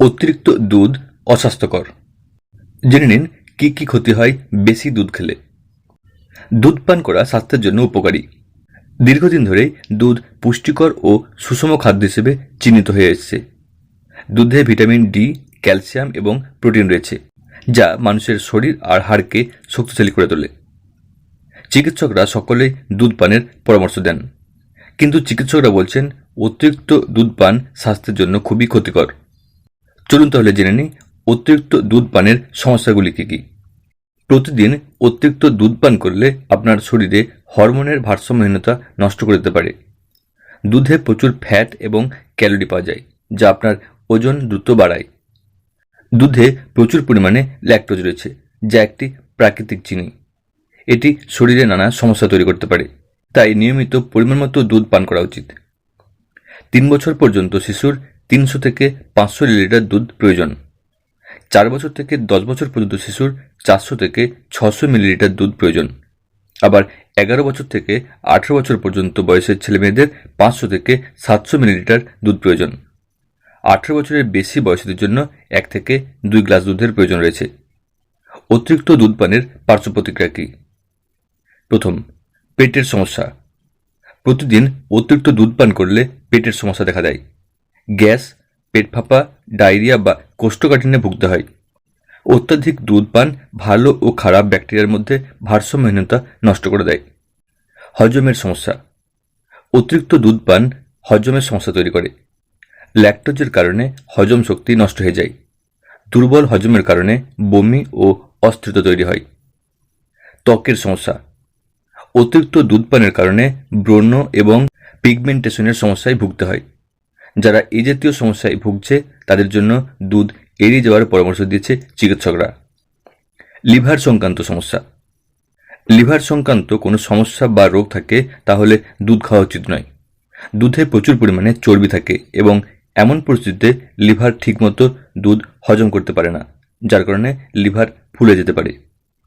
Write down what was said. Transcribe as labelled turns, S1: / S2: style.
S1: অতিরিক্ত দুধ অস্বাস্থ্যকর। জেনে নিন, কি কি ক্ষতি হয় বেশি দুধ খেলে। দুধ পান করা স্বাস্থ্যের জন্য উপকারী। দীর্ঘদিন ধরেই দুধ পুষ্টিকর ও সুষম খাদ্য হিসেবে চিহ্নিত হয়ে এসেছে। দুধে ভিটামিন ডি, ক্যালসিয়াম এবং প্রোটিন রয়েছে, যা মানুষের শরীর আর হাড়কে শক্তিশালী করে তোলে। চিকিৎসকরা সকলেই দুধ পানের পরামর্শ দেন, কিন্তু চিকিৎসকরা বলছেন, অতিরিক্ত দুধ পান স্বাস্থ্যের জন্য খুবই ক্ষতিকর। চলুন তাহলে জেনে নিই, অতিরিক্ত দুধ পানের সমস্যাগুলি কী কী? প্রতিদিন অতিরিক্ত দুধ পান করলে আপনার শরীরে হরমোনের ভারসাম্যহীনতা নষ্ট করে দিতে পারে। দুধে প্রচুর ফ্যাট এবং ক্যালোরি পাওয়া যায়, যা আপনার ওজন দ্রুত বাড়ায়। দুধে প্রচুর পরিমাণে ল্যাকটোজ রয়েছে, যা একটি প্রাকৃতিক চিনি। এটি শরীরে নানা সমস্যা তৈরি করতে পারে, তাই নিয়মিত পরিমাণ মতো দুধ পান করা উচিত। তিন বছর পর্যন্ত শিশুর তিনশো থেকে পাঁচশো লিটার দুধ প্রয়োজন। চার বছর থেকে দশ বছর পর্যন্ত শিশুর চারশো থেকে ছশো মিলিলিটার দুধ প্রয়োজন। আবার এগারো বছর থেকে আঠেরো বছর পর্যন্ত বয়সের ছেলেমেয়েদের পাঁচশো থেকে সাতশো মিলিলিটার দুধ প্রয়োজন। আঠেরো বছরের বেশি বয়সীদের জন্য এক থেকে দুই গ্লাস দুধের প্রয়োজন রয়েছে। অতিরিক্ত দুধ পানের পার্শ্ব প্রতিক্রিয়া কী? প্রথম, পেটের সমস্যা। প্রতিদিন অতিরিক্ত দুধ পান করলে পেটের সমস্যা দেখা দেয়। গ্যাস, পেট ফাঁপা, ডায়রিয়া বা কোষ্ঠকাঠিন্যে ভুগতে হয়। অত্যাধিক দুধ, পান, ভালো ও খারাপ ব্যাকটেরিয়ার মধ্যে ভারসাম্যহীনতা নষ্ট করে দেয়। হজমের সমস্যা। অতিরিক্ত দুধ, পান হজমের সমস্যা তৈরি করে। ল্যাকটোজের কারণে হজম শক্তি নষ্ট হয়ে যায়। দুর্বল হজমের কারণে বমি ও অস্থিরতা তৈরি হয়। ত্বকের সমস্যা। অতিরিক্ত দুধ, পানের কারণে ব্রণ এবং পিগমেন্টেশনের সমস্যায় ভুগতে হয়। যারা এই জাতীয় সমস্যায় ভুগছে, তাদের জন্য দুধ এড়িয়ে যাওয়ার পরামর্শ দিয়েছে চিকিৎসকরা। লিভার সংক্রান্ত সমস্যা। লিভার সংক্রান্ত কোনো সমস্যা বা রোগ থাকে, তাহলে দুধ খাওয়া উচিত নয়। দুধে প্রচুর পরিমাণে চর্বি থাকে এবং এমন পরিস্থিতিতে লিভার ঠিকমতো দুধ হজম করতে পারে না, যার কারণে লিভার ফুলে যেতে পারে।